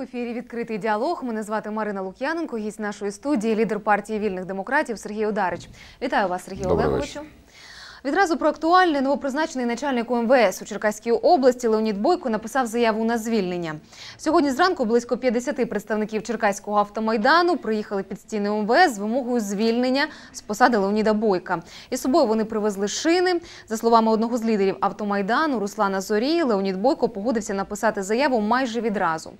В ефірі Відкритий діалог. Мене звати Марина Лук'яненко, гість нашої студії, лідер партії вільних демократів Сергій Ударич. Вітаю вас, Сергій Олеговичу. Відразу про актуальне новопризначений начальник УМВС у Черкаській області Леонід Бойко написав заяву на звільнення. Сьогодні зранку близько 50 представників Черкаського автомайдану приїхали під стіни УМВС з вимогою звільнення з посади Леоніда Бойка. Із собою вони привезли шини. За словами одного з лідерів автомайдану Руслана Зорі, Леонід Бойко погодився написати заяву майже відразу.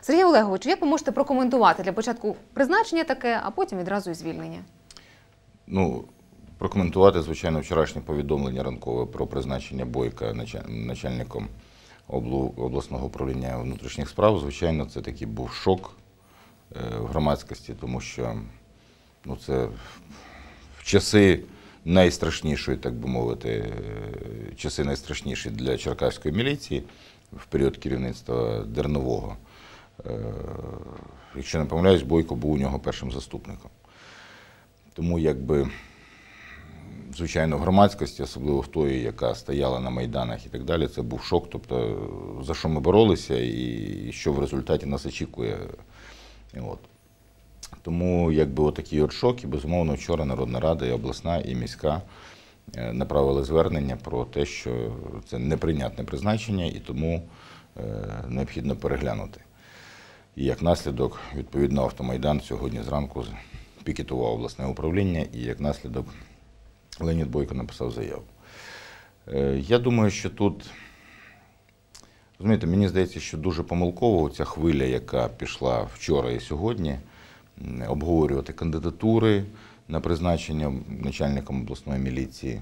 Сергій Олегович, як ви можете прокоментувати для початку призначення таке, а потім відразу і звільнення? Ну, прокоментувати, звичайно, вчорашнє повідомлення ранкове про призначення Бойка начальником обласного управління внутрішніх справ. Звичайно, це такий був шок е, в громадськості, тому що ну, це в часи найстрашнішої, так би мовити, е, часи найстрашніші для черкаської міліції в період керівництва Дернового. Е, Якщо не помиляюсь, Бойко був у нього першим заступником. Тому якби, звичайно, громадськості, особливо в тої, яка стояла на майданах і так далі, це був шок. Тобто, за що ми боролися і що в результаті нас очікує. От. Тому якби отакий от шок, і безумовно, вчора Народна Рада і обласна, і міська е, направили звернення про те, що це неприйнятне призначення, і тому е, необхідно переглянути. І як наслідок, відповідно, автомайдан сьогодні зранку пікетував обласне управління, і як наслідок Леонід Бойко написав заяву. Е, Я думаю, що тут, розумієте, мені здається, що дуже помилково ця хвиля, яка пішла вчора і сьогодні, обговорювати кандидатури на призначення начальником обласної міліції,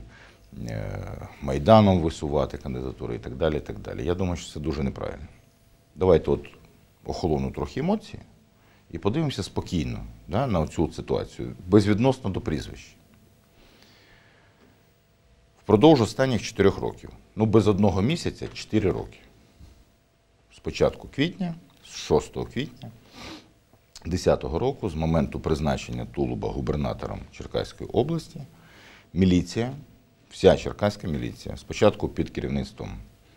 е, майданом висувати кандидатури і так далі. І так далі. Я думаю, що це дуже неправильно. Давайте от охолону трохи емоції і подивимося спокійно да, на цю ситуацію, безвідносно до прізвищ. Впродовж останніх 4 років, ну без одного місяця 4 роки. З початку квітня, з 6 квітня 2010 року, з моменту призначення Тулуба губернатором Черкаської області, міліція, вся черкаська міліція, спочатку під керівництвом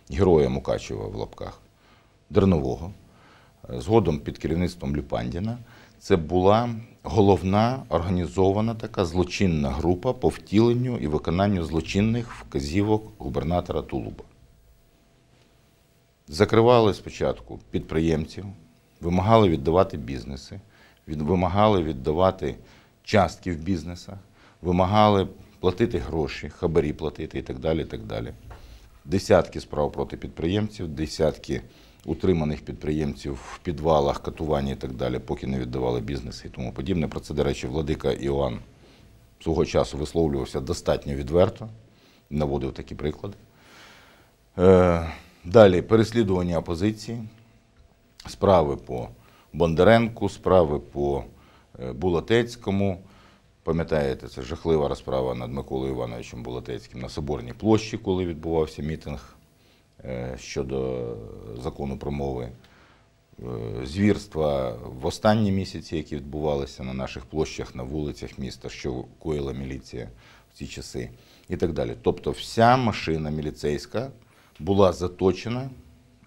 героя Мукачева в лапках Дернового, е, згодом під керівництвом Люпандіна, це була головна організована така злочинна група по втіленню і виконанню злочинних вказівок губернатора Тулуба. Закривали спочатку підприємців, вимагали віддавати бізнеси, вимагали віддавати частки в бізнесах, вимагали платити гроші, хабарі платити і так далі. І так далі. Десятки справ проти підприємців, десятки утриманих підприємців в підвалах, катування і так далі, поки не віддавали бізнеси і тому подібне. Про це, до речі, владика Іоанн свого часу висловлювався достатньо відверто, наводив такі приклади. Е, Далі переслідування опозиції, справи по Бондаренку, справи по е, Булатецькому. Пам'ятаєте, це жахлива розправа над Миколою Івановичем Булатецьким на Соборній площі, коли відбувався мітинг щодо закону про мови. Е, Звірства в останні місяці, які відбувалися на наших площах, на вулицях міста, що коїла міліція в ці часи, і так далі. Тобто, вся машина міліцейська була заточена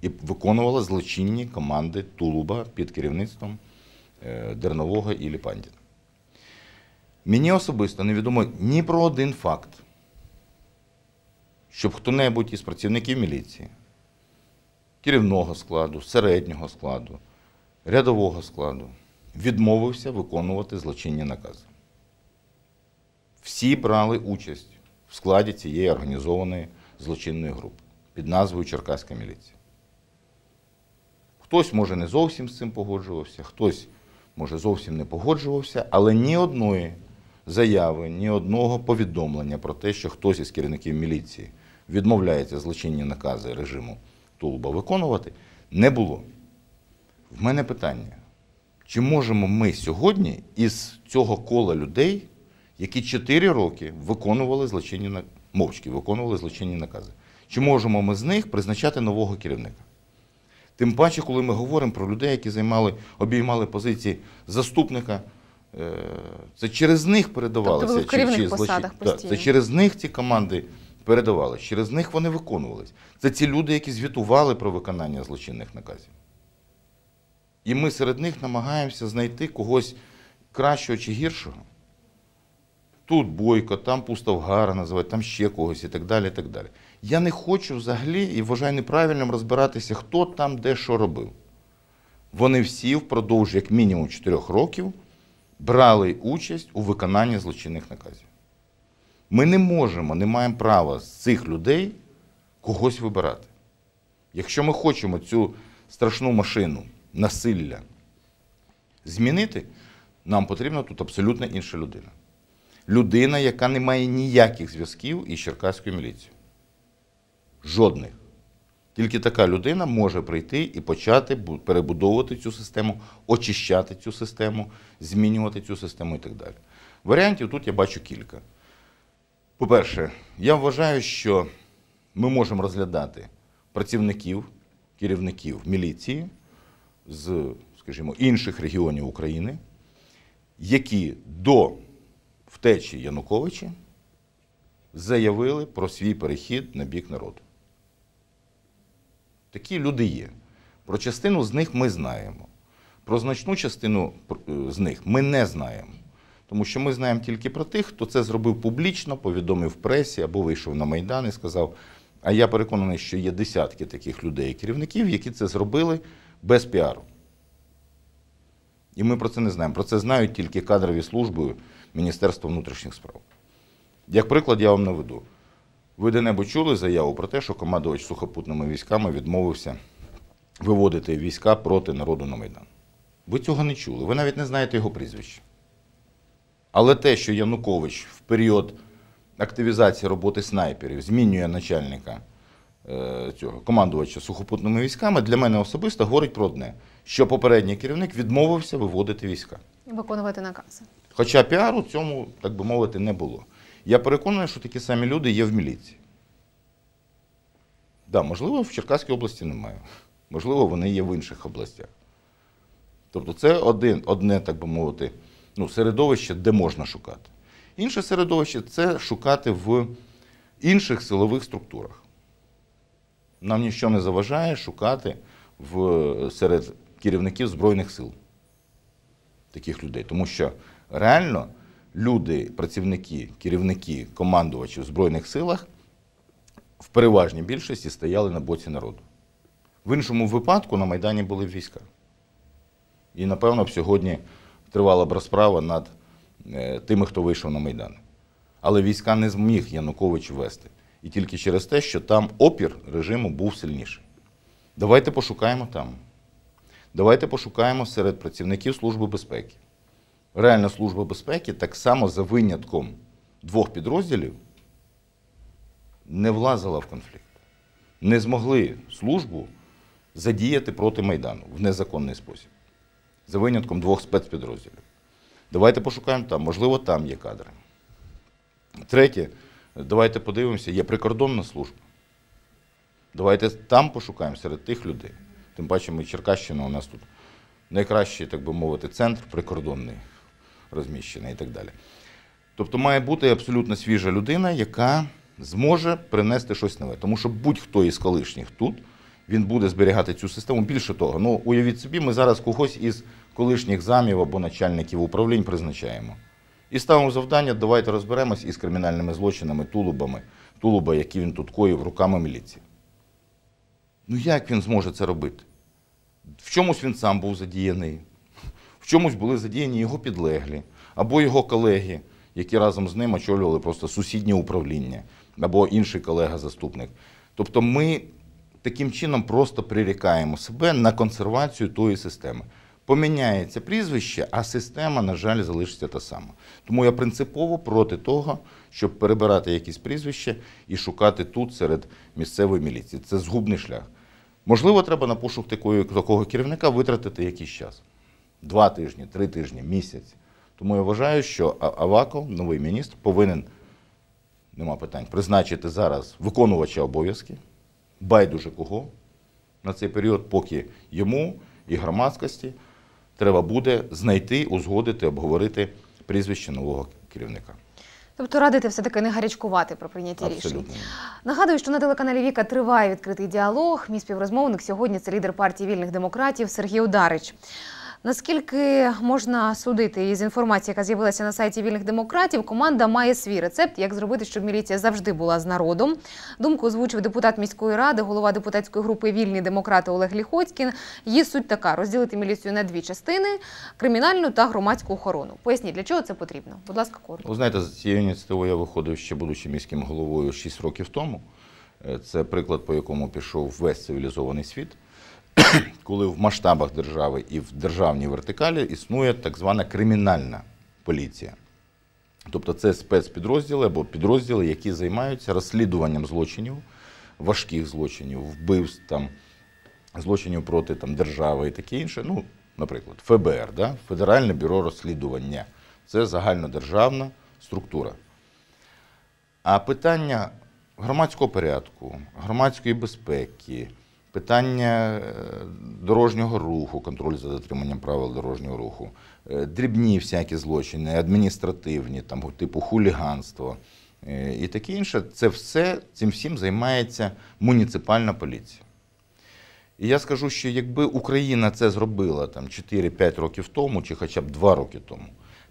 і виконувала злочинні команди Тулуба під керівництвом е, Дернового і Ліпандіна. Мені особисто невідомо ні про один факт, щоб хто-небудь із працівників міліції, керівного складу, середнього складу, рядового складу відмовився виконувати злочинні накази. Всі брали участь в складі цієї організованої злочинної групи під назвою Черкаська міліція. Хтось, може, не зовсім з цим погоджувався, хтось, може, зовсім не погоджувався, але ні одної заяви, ні одного повідомлення про те, що хтось із керівників міліції відмовляється злочинні накази режиму Тулуба виконувати, не було. В мене питання: чи можемо ми сьогодні із цього кола людей, які 4 роки виконували злочинні на- мовчки, виконували злочинні накази, чи можемо ми з них призначати нового керівника? Тим паче, коли ми говоримо про людей, які займали, обіймали позиції заступника, е, це через них передавалося. Тобто ви в керівних посадах Так. Це через них ці команди передавалися, через них вони виконувались. Це ці люди, які звітували про виконання злочинних наказів. І ми серед них намагаємося знайти когось кращого чи гіршого. Тут Бойко, там Пустовгара називають, там ще когось і так далі. і так далі. Я не хочу взагалі і вважаю неправильним розбиратися, хто там де що робив. Вони всі впродовж як мінімум 4 років брали участь у виконанні злочинних наказів. Ми не можемо, не маємо права з цих людей когось вибирати. Якщо ми хочемо цю страшну машину насилля змінити, нам потрібна тут абсолютно інша людина. Людина, яка не має ніяких зв'язків із Черкаською міліцією. Жодних. Тільки така людина може прийти і почати перебудовувати цю систему, очищати цю систему, змінювати цю систему і так далі. Варіантів тут я бачу кілька. По-перше, я вважаю, що ми можемо розглядати працівників, керівників міліції з, скажімо, інших регіонів України, які до втечі Януковича заявили про свій перехід на бік народу. Такі люди є. Про частину з них ми знаємо. Про значну частину е, з них ми не знаємо. Тому що ми знаємо тільки про тих, хто це зробив публічно, повідомив пресі або вийшов на Майдан і сказав. А я переконаний, що є десятки таких людей керівників, які це зробили без піару. І ми про це не знаємо. Про це знають тільки кадрові служби Міністерства внутрішніх справ. Як приклад, я вам наведу. Ви де-небудь чули заяву про те, що командувач сухопутними військами відмовився виводити війська проти народу на Майдан. Ви цього не чули, ви навіть не знаєте його прізвище. Але те, що Янукович в період активізації роботи снайперів змінює начальника е, цього командувача сухопутними військами, для мене особисто говорить про одне, що попередній керівник відмовився виводити війська. Виконувати накази. Хоча піару цьому, так би мовити, не було. Я переконаний, що такі самі люди є в міліції. Да, можливо, в Черкаській області немає. Можливо, вони є в інших областях. Тобто це один, одне, так би мовити, ну, середовище, де можна шукати. Інше середовище це шукати в інших силових структурах. Нам нічого не заважає шукати в, серед керівників Збройних сил таких людей. Тому що реально люди, працівники, керівники, командувачі в Збройних силах в переважній більшості стояли на боці народу. В іншому випадку на Майдані були війська. І, напевно, б сьогодні тривала б розправа над е, тими, хто вийшов на Майдан. Але війська не зміг Янукович вести. І тільки через те, що там опір режиму був сильніший. Давайте пошукаємо там. Давайте пошукаємо серед працівників Служби безпеки. Реальна служба безпеки так само за винятком двох підрозділів не влазила в конфлікт. Не змогли службу задіяти проти Майдану в незаконний спосіб. За винятком двох спецпідрозділів. Давайте пошукаємо там, можливо, там є кадри. Третє, давайте подивимося, є прикордонна служба. Давайте там пошукаємо серед тих людей. Тим паче, ми Черкащина, у нас тут найкращий, так би мовити, центр прикордонний розміщений і так далі. Тобто має бути абсолютно свіжа людина, яка зможе принести щось нове. Тому що будь-хто із колишніх тут, він буде зберігати цю систему. Більше того, ну уявіть собі, ми зараз когось із колишніх замів або начальників управлінь призначаємо. І ставимо завдання, давайте розберемось із кримінальними злочинами, тулубами, тулуба, які він тут коїв руками міліції. Ну як він зможе це робити? В чомусь він сам був задіяний, в чомусь були задіяні його підлеглі, або його колеги, які разом з ним очолювали просто сусіднє управління, або інший колега-заступник. Тобто ми таким чином просто прирікаємо себе на консервацію тої системи. Поміняється прізвище, а система, на жаль, залишиться та сама. Тому я принципово проти того, щоб перебирати якісь прізвища і шукати тут серед місцевої міліції. Це згубний шлях. Можливо, треба на пошук такої, такого керівника витратити якийсь час. Два тижні, три тижні, місяць. Тому я вважаю, що Аваков, новий міністр, повинен, нема питань, призначити зараз виконувача обов'язки, байдуже кого, на цей період, поки йому і громадськості треба буде знайти, узгодити, обговорити прізвище нового керівника. Тобто радити все-таки не гарячкувати про прийняття рішень. Нагадую, що на телеканалі Віка триває відкритий діалог. Мій співрозмовник сьогодні це лідер партії вільних демократів Сергій Ударич. Наскільки можна судити із інформації, яка з'явилася на сайті вільних демократів, команда має свій рецепт, як зробити, щоб міліція завжди була з народом. Думку озвучив депутат міської ради, голова депутатської групи Вільні демократи Олег Ліхоцькін. Її суть така: розділити міліцію на дві частини кримінальну та громадську охорону. Поясніть, для чого це потрібно? Будь ласка, коротко. Ви знаєте, з цією ініціативою я виходив ще будучи міським головою 6 років тому. Е, Це приклад, по якому пішов весь цивілізований світ, коли в масштабах держави і в державній вертикалі існує так звана кримінальна поліція. Тобто це спецпідрозділи або підрозділи, які займаються розслідуванням злочинів, важких злочинів, вбивств, там, злочинів проти там, держави і таке інше. Ну, наприклад, ФБР, да? Федеральне бюро розслідування. Це загальнодержавна структура. А питання громадського порядку, громадської безпеки, питання е, дорожнього руху, контроль за дотриманням правил дорожнього руху, е, дрібні всякі злочини, адміністративні, там, типу хуліганство е, і таке інше, це все, цим всім займається муніципальна поліція. І я скажу, що якби Україна це зробила там 4-5 років тому, чи хоча б 2 роки тому,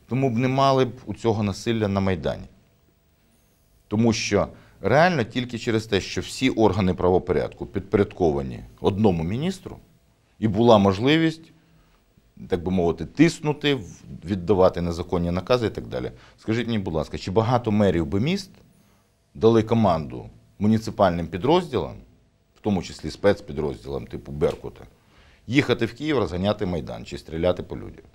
тому б не мали б у цього насилля на Майдані. Тому що реально тільки через те, що всі органи правопорядку підпорядковані одному міністру, і була можливість, так би мовити, тиснути, віддавати незаконні накази і так далі. Скажіть мені, будь ласка, чи багато мерів би міст дали команду муніципальним підрозділам, в тому числі спецпідрозділам типу Беркута, їхати в Київ, розганяти Майдан чи стріляти по людях?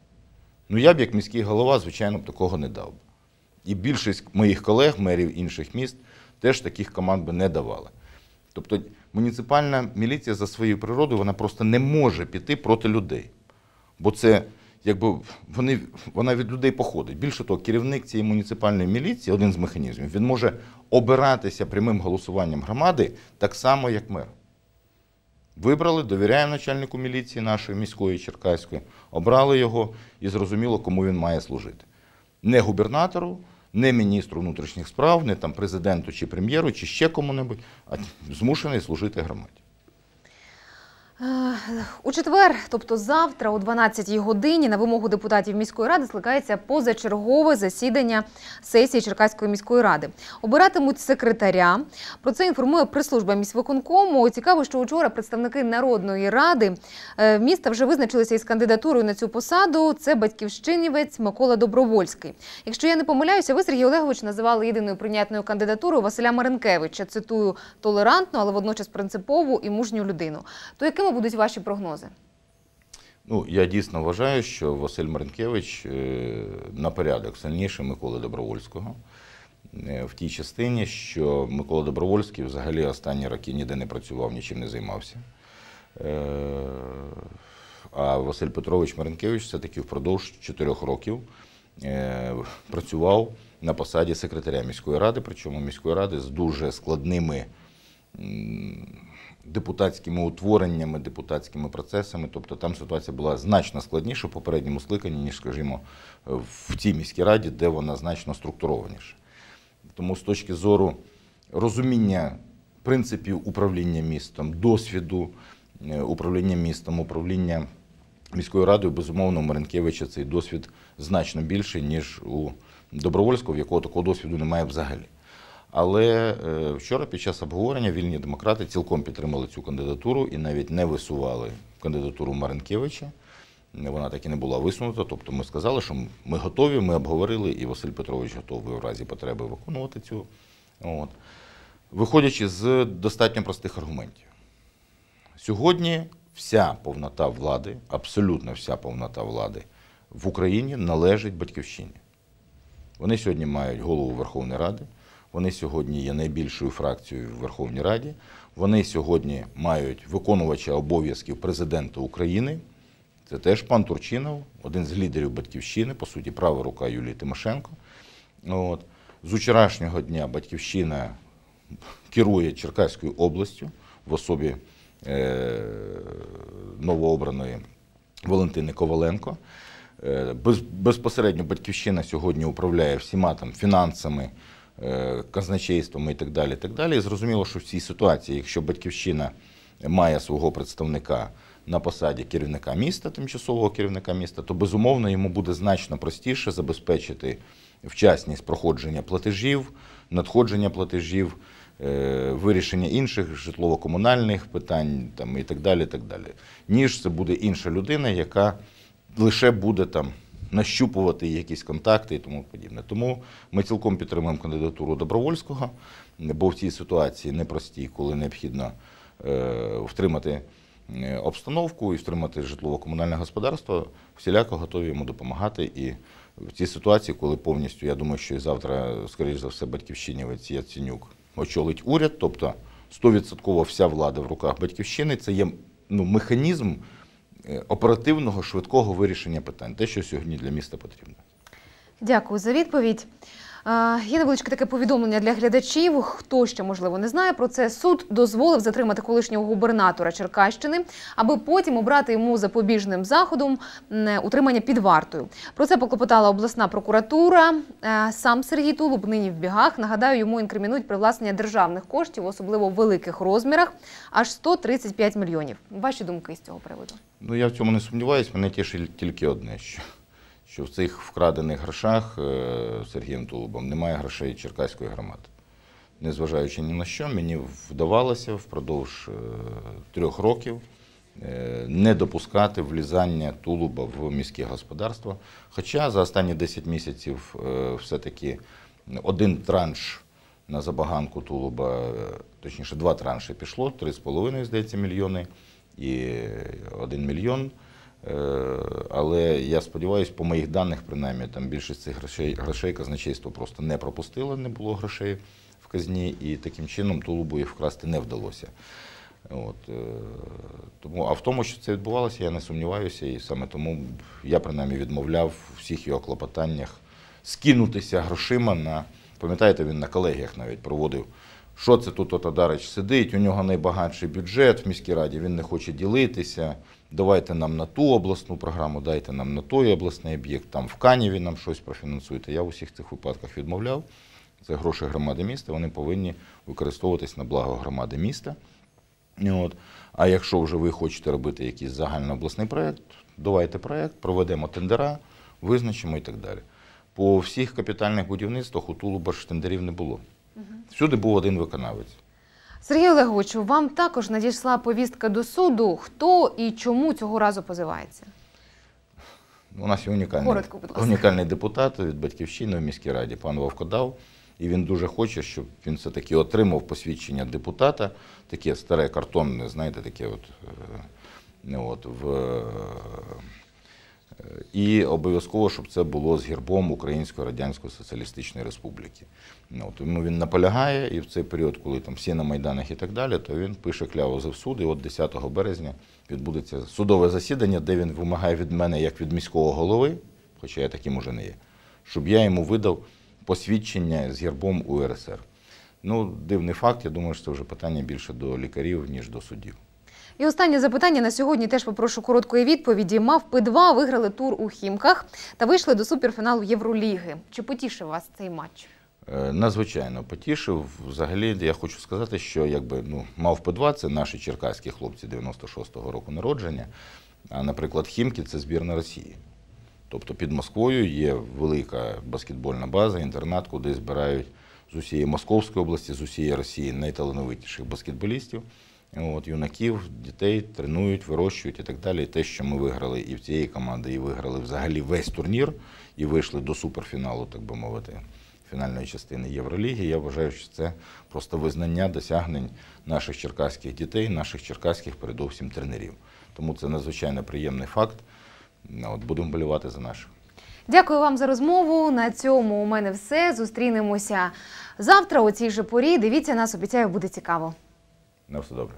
Ну я б, як міський голова, звичайно, б такого не дав. І більшість моїх колег, мерів інших міст, теж таких команд би не давали. Тобто муніципальна міліція за своєю природою вона просто не може піти проти людей. Бо це якби вони, вона від людей походить. Більше того, керівник цієї муніципальної міліції, один з механізмів, він може обиратися прямим голосуванням громади так само, як мер. Вибрали, довіряємо начальнику міліції нашої міської Черкаської, обрали його і зрозуміло, кому він має служити. Не губернатору, не міністру внутрішніх справ, не там президенту чи прем'єру, чи ще кому-небудь, а змушений служити громаді. Е, У четвер, тобто завтра, о 12-й годині, на вимогу депутатів міської ради скликається позачергове засідання сесії Черкаської міської ради. Обиратимуть секретаря. Про це інформує прес-служба міськвиконкому. Цікаво, що учора представники Народної ради е, міста вже визначилися із кандидатурою на цю посаду. Це батьківщинівець Микола Добровольський. Якщо я не помиляюся, ви, Сергій Олегович, називали єдиною прийнятною кандидатурою Василя Маренкевича. Цитую толерантну, але водночас принципову і мужню людину. То якими будуть ваші прогнози? Ну, я дійсно вважаю, що Василь Маренкевич е, на порядок сильніший Миколи Добровольського. Е, В тій частині, що Микола Добровольський взагалі останні роки ніде не працював, нічим не займався. Е, А Василь Петрович Маренкевич все-таки впродовж чотирьох років працював на посаді секретаря міської ради, причому міської ради з дуже складними депутатськими утвореннями, депутатськими процесами. Тобто там ситуація була значно складніша в попередньому скликанні, ніж, скажімо, в тій міській раді, де вона значно структурованіша. Тому з точки зору розуміння принципів управління містом, досвіду е, управління містом, управління міською радою, безумовно, у Маренкевича цей досвід значно більший, ніж у Добровольського, в якого такого досвіду немає взагалі. Але е, вчора під час обговорення вільні демократи цілком підтримали цю кандидатуру і навіть не висували кандидатуру Маренкевича. Вона так і не була висунута. Тобто ми сказали, що ми готові, ми обговорили, і Василь Петрович готовий в разі потреби виконувати цю. От. Виходячи з достатньо простих аргументів. Сьогодні вся повнота влади, абсолютно вся повнота влади в Україні належить батьківщині. Вони сьогодні мають голову Верховної Ради, вони сьогодні є найбільшою фракцією в Верховній Раді, вони сьогодні мають виконувача обов'язків президента України. Це теж пан Турчинов, один з лідерів батьківщини, по суті, права рука Юлії Тимошенко. От. З вчорашнього дня батьківщина керує Черкаською областю в особі е, новообраної Валентини Коваленко. Е, Без, безпосередньо батьківщина сьогодні управляє всіма там фінансами, е, казначейством і так далі. Так далі. І зрозуміло, що в цій ситуації, якщо батьківщина має свого представника на посаді керівника міста, тимчасового керівника міста, то безумовно йому буде значно простіше забезпечити вчасність проходження платежів, надходження платежів, е, вирішення інших житлово-комунальних питань там, і так далі, і так далі. Ніж це буде інша людина, яка лише буде там нащупувати якісь контакти і тому подібне. Тому ми цілком підтримуємо кандидатуру Добровольського, бо в цій ситуації непростій, коли необхідно е, втримати е, обстановку і втримати житлово-комунальне господарство, всіляко готові йому допомагати. І в цій ситуації, коли повністю, я думаю, що і завтра, скоріш за все, батьківщинівець Яценюк очолить уряд, тобто 100% вся влада в руках батьківщини, це є ну, механізм оперативного, швидкого вирішення питань, те, що сьогодні для міста потрібно. Дякую за відповідь. Є невеличке таке повідомлення для глядачів. Хто ще можливо не знає про це. Суд дозволив затримати колишнього губернатора Черкащини, аби потім обрати йому запобіжним заходом утримання під вартою. Про це поклопотала обласна прокуратура. Е, Сам Сергій Тулуб нині в бігах. Нагадаю, йому інкримінують привласнення державних коштів, особливо в великих розмірах, аж 135 мільйонів. Ваші думки з цього приводу? Ну, я в цьому не сумніваюся, мене тішить тільки одне, що, що в цих вкрадених грошах е, Сергієм Тулубом немає грошей Черкаської громади. Незважаючи ні на що, мені вдавалося впродовж е, трьох років е, не допускати влізання Тулуба в міське господарство. Хоча за останні 10 місяців все-таки один транш на забаганку Тулуба, точніше, два транші пішло, 3,5, здається, мільйони і 1 мільйон. Е, Але я сподіваюся, по моїх даних, принаймні, там більшість цих грошей, грошей казначейство просто не пропустило, не було грошей в казні, і таким чином Тулубу їх вкрасти не вдалося. От, е, тому, а в тому, що це відбувалося, я не сумніваюся, і саме тому я принаймні відмовляв у всіх його клопотаннях скинутися грошима на. Пам'ятаєте, він на колегіях навіть проводив. Що це тут Отодарич сидить? У нього найбагатший бюджет в міській раді, він не хоче ділитися. Давайте нам на ту обласну програму, дайте нам на той обласний об'єкт, там в Каніві нам щось профінансуйте. Я в усіх цих випадках відмовляв. Це гроші громади міста, вони повинні використовуватись на благо громади міста. От. А якщо вже ви хочете робити якийсь загальнообласний проєкт, давайте проєкт, проведемо тендера, визначимо і так далі. По всіх капітальних будівництвах у Тулуба ж тендерів не було. Всюди був один виконавець. Сергій Олеговичу, вам також надійшла повістка до суду. Хто і чому цього разу позивається? У нас є унікальний, Коротко, будь ласка. унікальний депутат від батьківщини в міській раді, пан Вовкодав. І він дуже хоче, щоб він все-таки отримав посвідчення депутата, таке старе картонне, знаєте, таке от, е, от в, е, і обов'язково, щоб це було з гербом Української Радянської Соціалістичної Республіки. Ну, тому він наполягає, і в цей період, коли там всі на Майданах і так далі, то він пише кляузи в суд, і от 10 березня відбудеться судове засідання, де він вимагає від мене, як від міського голови, хоча я таким уже не є, щоб я йому видав посвідчення з гербом УРСР. Ну, дивний факт, я думаю, що це вже питання більше до лікарів, ніж до суддів. І останнє запитання на сьогодні теж попрошу короткої відповіді. Мавпи 2 виграли тур у Хімках та вийшли до суперфіналу Євроліги. Чи потішив вас цей матч? Е, Надзвичайно потішив. Взагалі, я хочу сказати, що якби ну, мав П2 це наші черкаські хлопці 96-го року народження. А, наприклад, Хімки це збірна Росії. Тобто під Москвою є велика баскетбольна база, інтернат, куди збирають з усієї Московської області, з усієї Росії найталановитіших баскетболістів. От, юнаків, дітей тренують, вирощують і так далі. Те, що ми виграли і в цієї команди, і виграли взагалі весь турнір, і вийшли до суперфіналу, так би мовити, фінальної частини Євроліги. Я вважаю, що це просто визнання досягнень наших черкаських дітей, наших черкаських, передовсім тренерів. Тому це надзвичайно приємний факт. От, будемо болювати за наших. Дякую вам за розмову. На цьому у мене все. Зустрінемося завтра о цій же порі. Дивіться нас, обіцяю, буде цікаво. Ne ostao dobro.